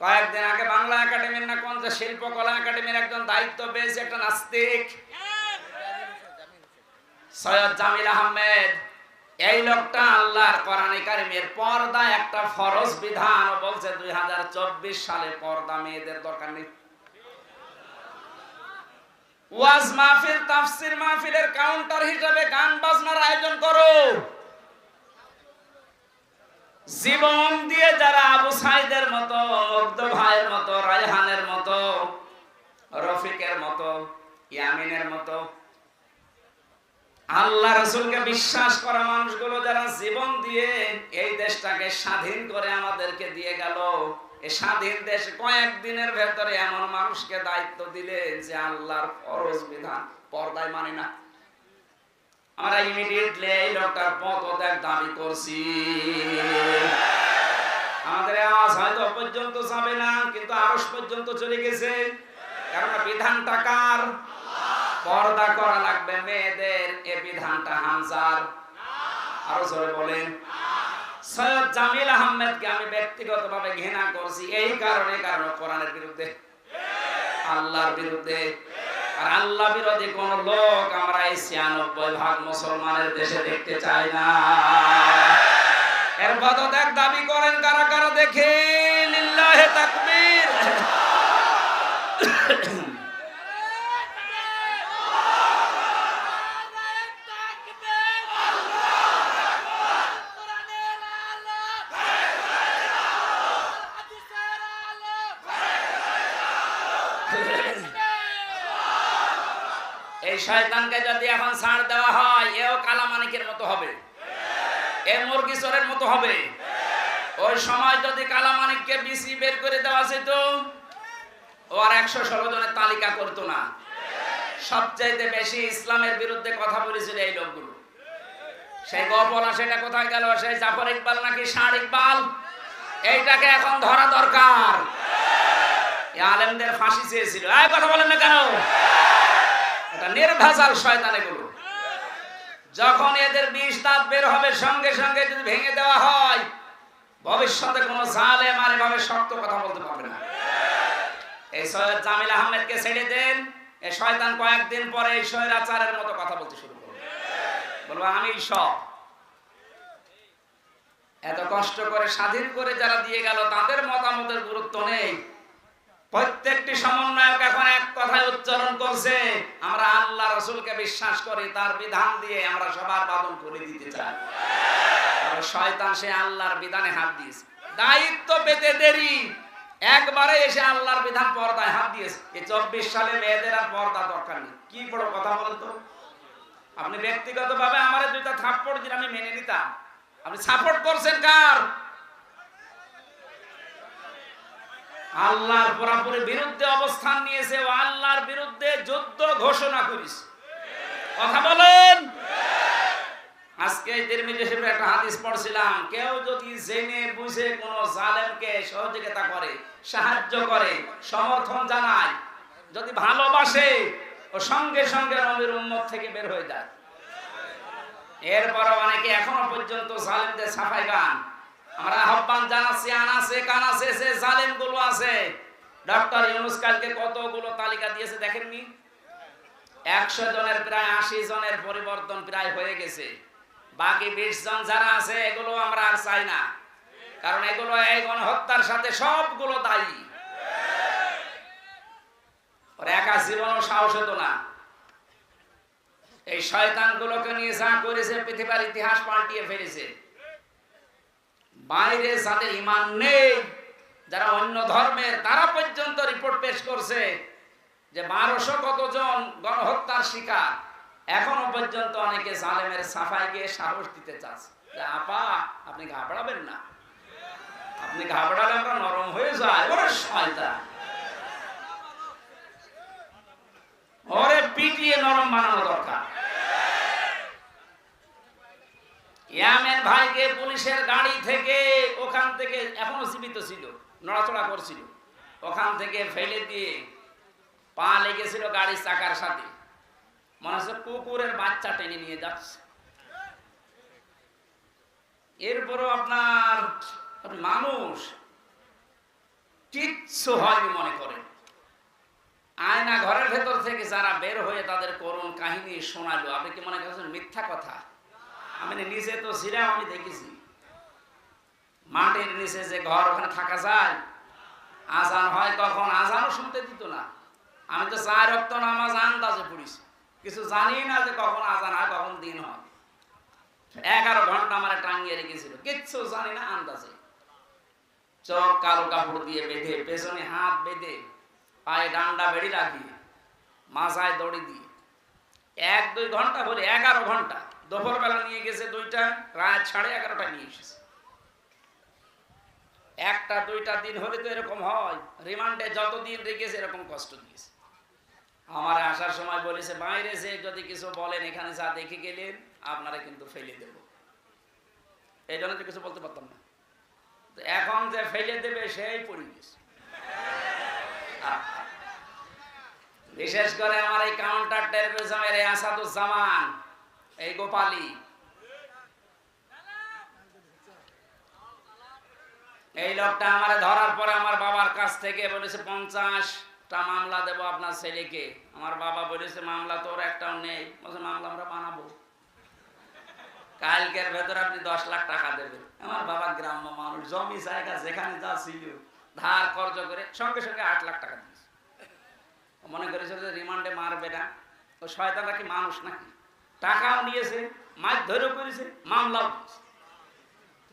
কয়েকদিন আগে বাংলা একাডেমির না কোন শিল্পকলা একাডেমির একজন দায়িত্ব পেয়েছে, একটা নাস্তিক। সৈয়দ জামিল আহমেদ, এই লোকটা আল্লাহর কোরআনে কারিমের পর্দা একটা ফরজ বিধান বলছে, দুই হাজার চব্বিশ সালে পর্দা মেয়েদের দরকার নেই। ওয়াজ মাহফিল, তাফসির মাহফিলের কাউন্টার হিসেবে গান বাজনার আয়োজন করো। জীবন দিয়ে যারা আবু সাইদের মতো মুগ্ধ ভাইয়ের মতো, রায়হানের মতো, রফিকের মতো, ইয়ামিনের মতো, আল্লাহ রসুলকে বিশ্বাস করা মানুষগুলো যারা জীবন দিয়ে এই দেশটাকে স্বাধীন করে আমাদেরকে দিয়ে গেল এই স্বাধীন দেশ কয়েকদিনের ভেতরে এমন মানুষকে দায়িত্ব দিলে যে আল্লাহর ফরজ বিধান পর্দায় মানে না। আমরা ইমিডিয়েটলি এই লোকটার পদত্যাগ দাবি করছি। পর্যন্ত চলে গেছে। কারণ বিধানটা কার? পর্দা করা লাগবে মেয়েদের, এ বিধানটা হামজার। আরও জোরে বলেন। সৈয়দ জামিল আহমেদকে আমি ব্যক্তিগতভাবে ঘৃণা করছি, এই কারণে, কারণ কোরআনের বিরুদ্ধে। আল্লাহর বিরুদ্ধে। আর আল্লাহ বিরোধী কোন লোক আমরা এই ছিয়ানব্বই ভাগ মুসলমানের দেশে দেখতে চাই না। এর দাবি করেন, কারা কারা দেখে? লিল্লাহে তাকবীর। এই শয়তানকে যদি এখন ছাড় দেওয়া হয়, এও কালামানিকের মতো হবে। এ মুরগি চোরের মতো হবে। ওই সময় যদি কালামানিককে বিসি বের করে দেওয়া যেত ও আর একশো ষোলো জনের তালিকা করতো না। সবচাইতে বেশি ইসলামের বিরুদ্ধে কথা বলেছিল এই লোকগুলো। সেই সেটা কোথায় গেল? সেই জাফর ইকবাল নাকি ষাঁড় ইকবাল? এইটাকে এখন ধরা দরকার। আলেমদের ফাঁসি চেয়েছিল। কথা বলেন না কেন? এটা নির্ভেজাল শয়তান এগুলো। যখন এদের বিষ দাঁত বের হবে, সঙ্গে সঙ্গে যদি ভেঙে দেওয়া হয়, ভবিষ্যতে কোনো জালে মানে ভাবে শক্ত কথা বলতে পারবে না। এই সৈয়দ জামিল আহমেদকে ছেড়ে দেন। এই শয়তান কয়েকদিন পরে এই স্বৈরাচারের মতো কথা বলতে শুরু করবে। বলব, আমি সব এত কষ্ট করে স্বাধীন করে যারা দিয়ে গেল, তাদের মতামতের গুরুত্ব নেই। প্রত্যেকটি সমন্বয়ক এখন এক কথায় উচ্চারণ করছে, আমরা আল্লাহ রসুলকে বিশ্বাস করি, তার বিধান দিয়ে আমরা সবার বাদন করে দিতে চাই। শয়তান সে আল্লাহর বিধানে হাত দিয়েছে। দায়িত্ব পেতে দেরি। একবারে এসে আল্লাহর বিধান পর্দায় হাত দিয়েছে। এই চব্বিশ সালে মেয়েদের আর পর্দা দরকার নেই। কি বড় কথা বলতো আপনি ব্যক্তিগত ভাবে আমার দুইটা থাপ্পড় দিলে আমি মেনে নিতাম। আপনি সাপোর্ট করছেন কার? আল্লাহর পুরাপুরি বিরুদ্ধে অবস্থান নিয়েছে ও আল্লাহর বিরুদ্ধে যুদ্ধ ঘোষণা করিস। কথা বলেন! আজকে তিরমিজি শরীফের একটা হাদিস পড়ছিলাম, কেউ যদি জেনে বুঝে জালেমকে সহযোগিতা করে, সাহায্য করে, সমর্থন জানায়, যদি ভালোবাসে, ও সঙ্গে সঙ্গে নবীর থেকে বের হয়ে যায়। এরপর অনেকে এখনও পর্যন্ত জালেমদের সাফাই গান। আমরা আহ্বান জানাচ্ছি আনাছে কানাছে সে জালেমগুলো আছে। ডক্টর ইউনুস কালকে কতগুলো তালিকা দিয়েছে দেখেননি? একশো জনের প্রায় আশি জনের পরিবর্তন প্রায় হয়ে গেছে। বাকি বিশ জন যারা আছে, এগুলো আমরা আর চাই না। কারণ এগুলো এই গণহত্যার সাথে সবগুলো দায়ী। একা সাহস হতো না। এই নিয়ে যা করেছে, পৃথিবীর ইতিহাস পাল্টিয়ে ফেলেছে। বাইরে যাদের ইমান নেই, যারা অন্য ধর্মের, তারা পর্যন্ত রিপোর্ট পেশ করছে যে বারোশো কতজন গণহত্যার শিকার। এখনও পর্যন্ত অনেকে জালেমের সাফাই গিয়ে সাহস দিতে চাচ্ছে। যে আপা, আপনি ঘাবড়াবেন না। আপনি ঘাবড়ালে আমরা নরম হয়ে যায় ওরে ওরে পিটিয়ে নরম বানানো দরকার। ইয়ামেন ভাইকে পুলিশের গাড়ি থেকে ওখান থেকে, এখনও জীবিত ছিল, নড়াচড়া করছিল। ওখান থেকে ফেলে দিয়ে পা লেগেছিল গাড়ির চাকার সাথে। মনে হচ্ছে কুকুরের বাচ্চা টেনে নিয়ে যাচ্ছে। এরপরও আপনার মানুষ কিচ্ছু হয়নি মনে করেন আয়না ঘরের ভেতর থেকে যারা বের হয়ে তাদের করুণ কাহিনী শোনালো, আপনি কি মনে করছেন মিথ্যা কথা? আমি নিজে তো ছিলাম আমি দেখেছি। মাটির নিচে যে ঘর ওখানে থাকা যায়, আজান হয় তখন আজানও শুনতে দিত না। আমি তো চার রক্ত নামাজ আন্দাজে পড়িছি। কিছু জানি না যে কখন আজান হয়, কখন দিন হয়। এগারো ঘণ্টা আমার টাঙ্গিয়ে রেখেছিল। কিচ্ছু জানি না আন্দাজে। চোখ কালো কাপড় দিয়ে বেঁধে, পেছনে হাত বেঁধে, পায়ে ডান্ডা বেড়ি রাখি মাথায় দড়ি দিয়ে। এক দুই ঘণ্টা বলে এগারো ঘণ্টা। দুপুরবেলা নিয়ে গেছে দুইটা, রাত সাড়ে এগারোটা নিয়ে এসেছে। একটা দুইটা দিন হলে তো এরকম হয়। রিমান্ডে যতদিন রেখেছে, এরকম কষ্ট দিয়েছে। আমার আসার সময় বলেছে, বাইরে যে যদি কিছু বলেন, এখানে যা দেখে গেলেন, আপনারা কিন্তু ফেলে দেব। এই জন্য কিছু বলতে পারতাম না। এখন যে ফেলে দেবে, সেই পরিবেশ। বিশেষ করে আমার এই কাউন্টার টেরোরিজমের এই আসাদুজ্জামান, এই গোপালী। এই লোকটা আমার ধরার পরে আমার বাবার কাছ থেকে বলেছে পঞ্চাশটা মামলা দেব আপনার ছেলেকে। আমার বাবা বলেছে, মামলা তোর একটাও নেই। বলছে, মামলা আমরা বানাবো। কালকের ভেতরে আপনি দশ লাখ টাকা দেবেন। আমার বাবা গ্রাম্য মানুষ, জমি, জায়গা, যেখানে যা ছিল, ধার কর্জ করে সঙ্গে সঙ্গে আট লাখ টাকা দিয়েছে। মনে করেছে যে রিমান্ডে মারবে না। ও শয়তানটা কি মানুষ নাকি? টাকাও নিয়েছে মাছ ধরেও করেছে, মামলাও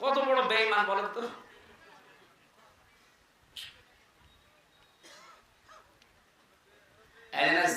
কত বড় বেইমান বলেন তো এই জন্য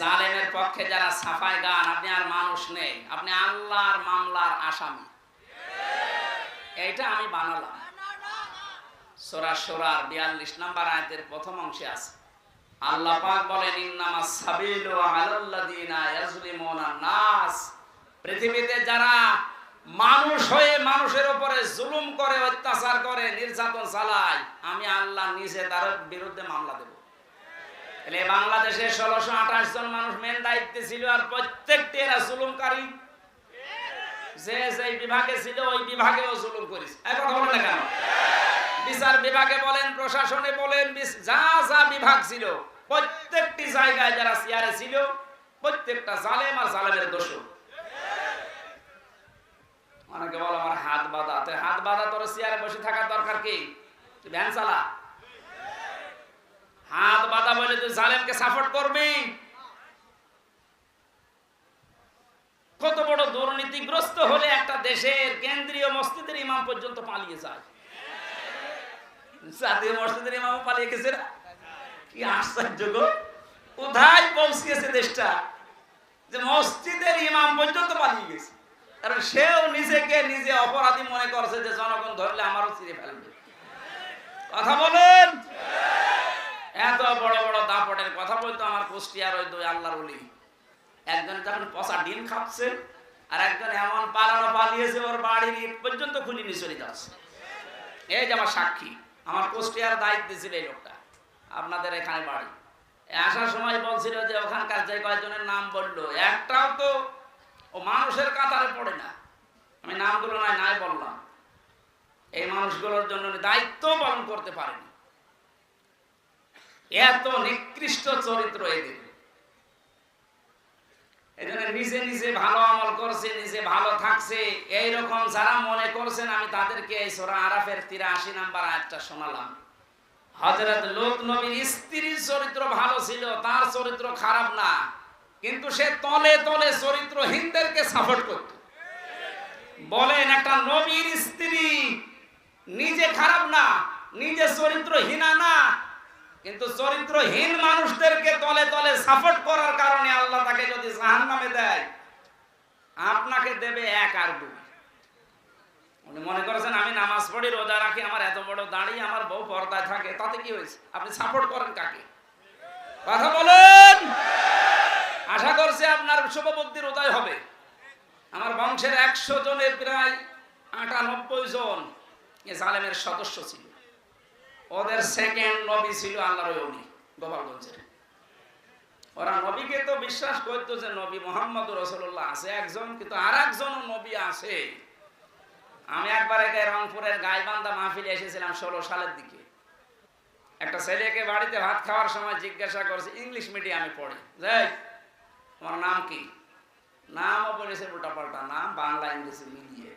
জালেমের পক্ষে যারা সাফাই গান, আপনি আর মানুষ নেই। আপনি আল্লাহর মামলার আসামি। এইটা আমি বানালাম। সোরা সোরার বিয়াল্লিশ নাম্বার প্রথম অংশে আছে। আল্লাহ পাক বলেন, ইন্নামা সাবিলু আলাল্লাযিনা ইয়াজলিমুনা নাস। পৃথিবীতে যারা মানুষ হয়ে মানুষের উপরে জুলুম করে, অত্যাচার করে, নির্যাতন চালায়, আমি আল্লাহ নিজে তার বিরুদ্ধে মামলা দেব। তাহলে বাংলাদেশে ষোলোশো আঠাশ জন মানুষ মেন দায়িত্বে ছিল আর প্রত্যেকটি এরা জুলুমকারী। যে যে বিভাগে ছিল, ওই বিভাগেও জুলুম করিস এখন বলে না কেন? বিচার বিভাগে বলেন, প্রশাসনে বলেন যা যা বিভাগ ছিল, প্রত্যেকটি জায়গায় যারা চেয়ারে ছিল, প্রত্যেকটা জালেম আর জালেমের দোষ অনেকে বল, আমার হাত বাঁধা। হাত বাঁধা তোর চেয়ারে বসে থাকার দরকার কি? ভ্যান চালা। বাঁধা বলে তুই জালেমকে সাপোর্ট করবি? কত বড় দুর্নীতিগ্রস্ত হলে একটা দেশের কেন্দ্রীয় মসজিদের ইমাম পর্যন্ত পালিয়ে যায়। জাতীয় মসজিদের পালিয়ে গেছে না? কি আশ্চর্য গো। কোথায় পৌঁছিয়েছে দেশটা? যে মসজিদের ইমাম পর্যন্ত পালিয়ে গেছে। কারণ সেও নিজেকে নিজে অপরাধী মনে করছে যে জনগণ ধরলে আমারও চিরে ফেলবে কথা বলেন এত বড় বড় দাপটের কথা বলতো আমার কুষ্টিয়ার ওই দুই আল্লাহর ওলি। একজন যখন পচা ডিম খাচ্ছে, আর একজন এমন পালানো পালিয়েছে, ওর বাড়ির পর্যন্ত খুলি নিয়ে চলে যাচ্ছে। এই যে আমার সাক্ষী, আমার কুষ্টিয়ার দায়িত্ব ছিল এই লোকটা, আপনাদের এখানে বাড়ি। আসার সময় বলছিল যে ওখানকার যে কয়েকজনের নাম বলল, একটাও তো ও মানুষের কাতারে পড়ে না। আমি নামগুলো নয় নাই বললাম। এই মানুষগুলোর জন্য দায়িত্ব পালন করতে পারেনি। এত নিকৃষ্ট চরিত্র এদের নিজে নিজে ভালো আমল করছে, নিজে ভালো থাকছে। এইরকম যারা মনে করছেন, আমি তাদেরকে এই সোরা আরাফের তিরাশি নাম্বার আয়াতটা শোনালাম। হজরত লোক নবীর স্ত্রীর চরিত্র ভালো ছিল, তার চরিত্র খারাপ না। কিন্তু সে তলে তলে চরিত্রহীনদেরকে সাপোর্ট করত। বলেন, একটা নবীর স্ত্রী নিজে খারাপ না, নিজে চরিত্রহীনা না কিন্তু চরিত্রহীন মানুষদেরকে তলে তলে সাপোর্ট করার কারণে আল্লাহ তাকে যদি জাহান নামে দেয়, আপনাকে দেবে এক আর দুই। উনি মনে করেছেন, আমি নামাজ পড়ি, রোজা রাখি, আমার এত বড় দাঁড়িয়ে আমার বউ পর্দায় থাকে, তাতে কি হয়েছে? আপনি সাপোর্ট করেন কাকে? কথা বলেন! আশা করছি আপনার শুভবুদ্ধির উদয় হবে। আমার বংশের একশো জনের প্রায় আটানব্বই জন এ জালেমের সদস্য ছিল। ওদের সেকেন্ড নবী ছিল আল্লাহর ওলি গোপালগঞ্জের। ওরা নবীকে তো বিশ্বাস করতো যে নবী মোহাম্মদ রসুল্লাহ আছে একজন, কিন্তু আর নবী আছে। আমি একবার একে রংপুরের গাইবান্ধা মাহফিলে এসেছিলাম ষোলো সালের দিকে। একটা ছেলেকে বাড়িতে ভাত খাওয়ার সময় জিজ্ঞাসা করছে, ইংলিশ মিডিয়ামে পড়ে? যাই তোমার নাম কি? নামও বলেছে উল্টা পাল্টা, নাম বাংলা ইংলিশে মিলিয়ে।